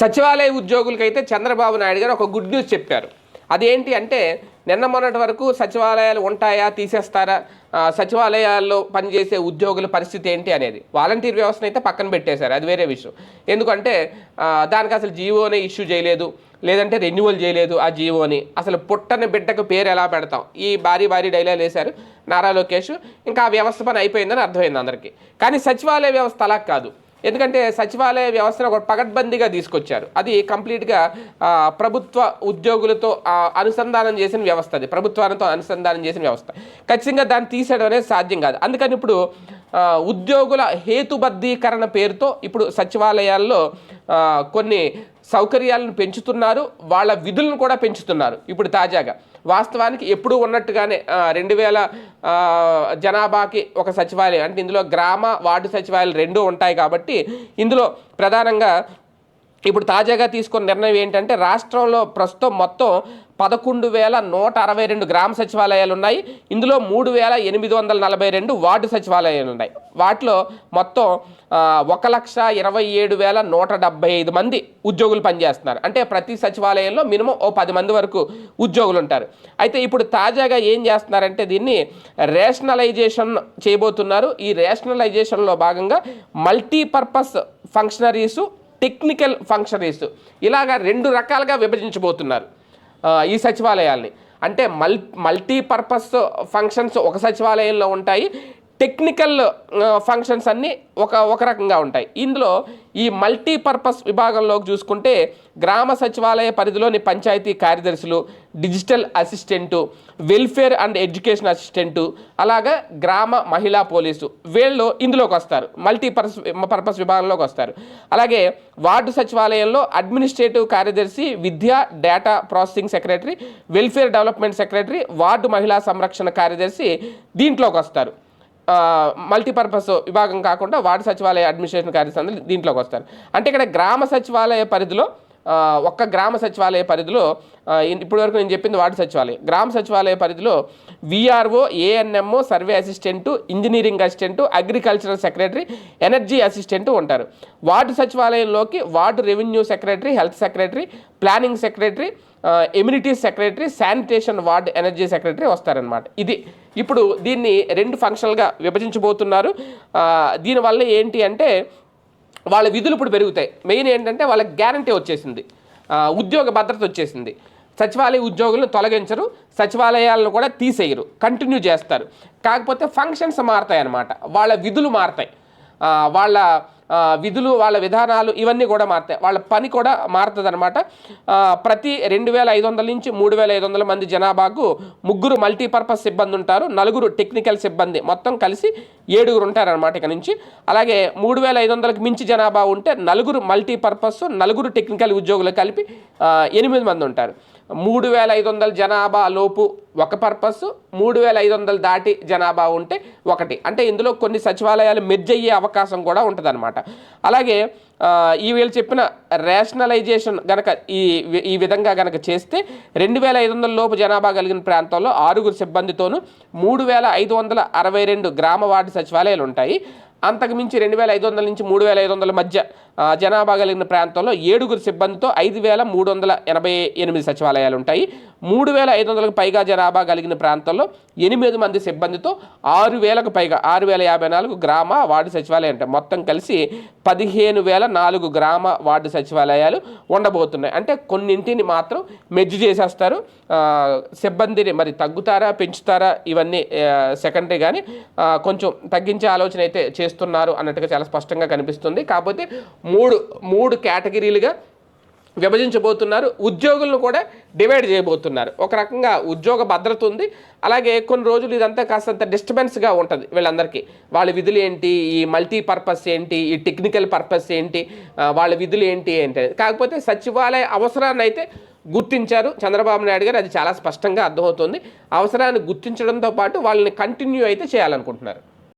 సచివాలయ ఉద్యోగులకైతే చంద్రబాబు నాయుడు గారు ఒక గుడ్ న్యూస్ చెప్పారు. అదేంటి అంటే నిన్న మొన్నటి వరకు సచివాలయాలు ఉంటాయా తీసేస్తారా సచివాలయాల్లో పనిచేసే ఉద్యోగుల పరిస్థితి ఏంటి అనేది. వాలంటీర్ వ్యవస్థను అయితే పక్కన పెట్టేశారు అది వేరే విషయం. ఎందుకంటే దానికి అసలు జీవోనే ఇష్యూ చేయలేదు లేదంటే రెన్యువల్ చేయలేదు ఆ జీవోని. అసలు పుట్టని బిడ్డకు పేరు ఎలా పెడతాం? ఈ భారీ భారీ డైలాగ్ వేశారు నారా లోకేష్. ఇంకా ఆ వ్యవస్థ పని అయిపోయిందని అర్థమైంది అందరికీ. కానీ సచివాలయ వ్యవస్థ అలా కాదు. ఎందుకంటే సచివాలయ వ్యవస్థను ఒక పగడ్బందీగా తీసుకొచ్చారు. అది కంప్లీట్గా ప్రభుత్వ ఉద్యోగులతో అనుసంధానం చేసిన వ్యవస్థ అది. ప్రభుత్వాలతో అనుసంధానం చేసిన వ్యవస్థ. ఖచ్చితంగా దాన్ని తీసేయడం అనేది సాధ్యం కాదు. అందుకని ఇప్పుడు ఉద్యోగుల హేతుబద్ధీకరణ పేరుతో ఇప్పుడు సచివాలయాల్లో కొన్ని సౌకర్యాలను పెంచుతున్నారు. వాళ్ళ విధులను కూడా పెంచుతున్నారు. ఇప్పుడు తాజాగా. వాస్తవానికి ఎప్పుడు ఉన్నట్టుగానే రెండు వేల జనాభాకి ఒక సచివాలయం అంటే ఇందులో గ్రామ వార్డు సచివాలయాలు రెండూ ఉంటాయి కాబట్టి ఇందులో ప్రధానంగా ఇప్పుడు తాజాగా తీసుకున్న నిర్ణయం ఏంటంటే రాష్ట్రంలో ప్రస్తుతం మొత్తం పదకొండు వేల నూట అరవై రెండు గ్రామ సచివాలయాలు ఉన్నాయి. ఇందులో మూడు వేల ఎనిమిది వందల నలభై రెండు వార్డు సచివాలయాలు ఉన్నాయి. వాటిలో మొత్తం ఒక లక్ష ఇరవై ఏడు వేల నూట డెబ్బై ఐదు మంది ఉద్యోగులు పనిచేస్తున్నారు. అంటే ప్రతి సచివాలయంలో మినిమం ఓ పది మంది వరకు ఉద్యోగులు ఉంటారు. అయితే ఇప్పుడు తాజాగా ఏం చేస్తున్నారంటే దీన్ని రేషనలైజేషన్ చేయబోతున్నారు. ఈ రేషనలైజేషన్లో భాగంగా మల్టీపర్పస్ ఫంక్షనరీసు టెక్నికల్ ఫంక్షనరీస్ ఇలాగా రెండు రకాలుగా విభజించబోతున్నారు. ఈ సచివాలయాల్ని. అంటే మల్ మల్టీపర్పస్ ఫంక్షన్స్ ఒక సచివాలయంలో ఉంటాయి. టెక్నికల్ ఫంక్షన్స్ అన్నీ ఒక ఒక రకంగా ఉంటాయి. ఇందులో ఈ మల్టీపర్పస్ విభాగంలోకి చూసుకుంటే గ్రామ సచివాలయ పరిధిలోని పంచాయతీ కార్యదర్శులు digital assistant welfare and education assistant అలాగా గ్రామ మహిళా పోలీసు వీళ్ళు ఇందులోకి వస్తారు. మల్టీపర్పస్ పర్పస్ విభాగంలోకి వస్తారు. అలాగే వార్డు సచివాలయంలో అడ్మినిస్ట్రేటివ్ కార్యదర్శి విద్యా data processing secretary welfare development secretary ward మహిళా సంరక్షణ కార్యదర్శి దీంట్లోకి వస్తారు. మల్టీపర్పస్ విభాగం కాకుండా వార్డు సచివాలయ అడ్మినిస్ట్రేషన్ కార్యదర్శి దీంట్లోకి వస్తారు. అంటే ఇక్కడ గ్రామ సచివాలయ పరిధిలో ఒక్క గ్రామ సచివాలయ పరిధిలో ఇప్పటివరకు నేను చెప్పింది వార్డు సచివాలయం. గ్రామ సచివాలయ పరిధిలో VRO ఏఎన్ఎంఓ survey assistant engineering assistant agricultural secretary energy assistant ఉంటారు. Ward సచివాలయంలోకి ward revenue secretary health secretary planning secretary amenities secretary sanitation ward energy secretary వస్తారనమాట ఇది ఇప్పుడు దీన్ని రెండు ఫంక్షన్లుగా విభజించబోతున్నారు. దీనివల్ల ఏంటి అంటే వాళ్ళ విధులు ఇప్పుడు పెరుగుతాయి. మెయిన్ ఏంటంటే వాళ్ళకి గ్యారంటీ వచ్చేసింది. ఉద్యోగ భద్రత వచ్చేసింది. సచివాలయ ఉద్యోగులను తొలగించరు సచివాలయాలను కూడా తీసేయరు కంటిన్యూ చేస్తారు. కాకపోతే ఫంక్షన్స్ మారుతాయి అన్నమాట వాళ్ళ విధులు మారుతాయి. వాళ్ళ విధులు వాళ్ళ విధానాలు ఇవన్నీ కూడా మారుతాయి. వాళ్ళ పని కూడా మారుతుంది అనమాట ప్రతి రెండు వేల ఐదు వందల నుంచి మూడు వేల ఐదు వందల మంది జనాభాకు ముగ్గురు మల్టీపర్పస్ సిబ్బంది ఉంటారు. నలుగురు టెక్నికల్ సిబ్బంది మొత్తం కలిసి ఏడుగురు ఉంటారనమాట ఇక నుంచి. అలాగే మూడు వేల ఐదు వందలకు మించి జనాభా ఉంటే నలుగురు మల్టీపర్పస్ నలుగురు టెక్నికల్ ఉద్యోగులు కలిపి ఎనిమిది మంది ఉంటారు. మూడు వేల ఐదు వందల జనాభా లోపు ఒక పర్పస్ మూడు వేల ఐదు వందలు దాటి జనాభా ఉంటే ఒకటి. అంటే ఇందులో కొన్ని సచివాలయాలు మెర్జ్ అయ్యే అవకాశం కూడా ఉంటుందన్నమాట. అలాగే ఈ వీళ్ళు చెప్పిన రేషనలైజేషన్ గనక ఈ ఈ విధంగా గనక చేస్తే రెండు వేల ఐదు వందల లోపు జనాభా కలిగిన ప్రాంతాల్లో ఆరుగురు సిబ్బందితోనూ మూడు వేల ఐదు వందల అరవై రెండు గ్రామ వార్డు సచివాలయాలు ఉంటాయి. అంతకుమించి రెండు వేల ఐదు వందల నుంచి మూడు వేల ఐదు వందల మధ్య జనాభా కలిగిన ప్రాంతంలో ఏడుగురు సిబ్బందితో ఐదు వేల మూడు వందల ఎనభై ఎనిమిది సచివాలయాలు ఉంటాయి మూడు వేల ఐదు వందలకు పైగా జనాభా కలిగిన ప్రాంతంలో ఎనిమిది మంది సిబ్బందితో ఆరు వేలకు పైగా ఆరు వేల యాభై నాలుగు గ్రామ వార్డు సచివాలయం ఉంటాయి మొత్తం కలిసి పదిహేను వేల నాలుగు గ్రామ వార్డు సచివాలయాలు ఉండబోతున్నాయి. అంటే కొన్నింటిని మాత్రం మెజ్జు చేసేస్తారు. సిబ్బందిని మరి తగ్గుతారా పెంచుతారా ఇవన్నీ సెకండరీ కానీ కొంచెం తగ్గించే ఆలోచన అయితే చేస్తారు చేస్తున్నారు అన్నట్టుగా చాలా స్పష్టంగా కనిపిస్తుంది. కాకపోతే మూడు మూడు కేటగిరీలుగా విభజించబోతున్నారు. ఉద్యోగులను కూడా డివైడ్ చేయబోతున్నారు. ఒక రకంగా ఉద్యోగ భద్రత ఉంది. అలాగే కొన్ని రోజులు ఇదంతా కాస్తంత డిస్టర్బెన్స్గా ఉంటుంది వీళ్ళందరికీ. వాళ్ళ విధులు ఏంటి? ఈ మల్టీ పర్పస్ ఏంటి? ఈ టెక్నికల్ పర్పస్ ఏంటి? వాళ్ళ విధులు ఏంటి ఏంటి కాకపోతే సచివాలయ అవసరాన్ని అయితే గుర్తించారు. చంద్రబాబు నాయుడు గారు. అది చాలా స్పష్టంగా అర్థమవుతుంది. అవసరాన్ని గుర్తించడంతో పాటు వాళ్ళని కంటిన్యూ అయితే చేయాలనుకుంటున్నారు.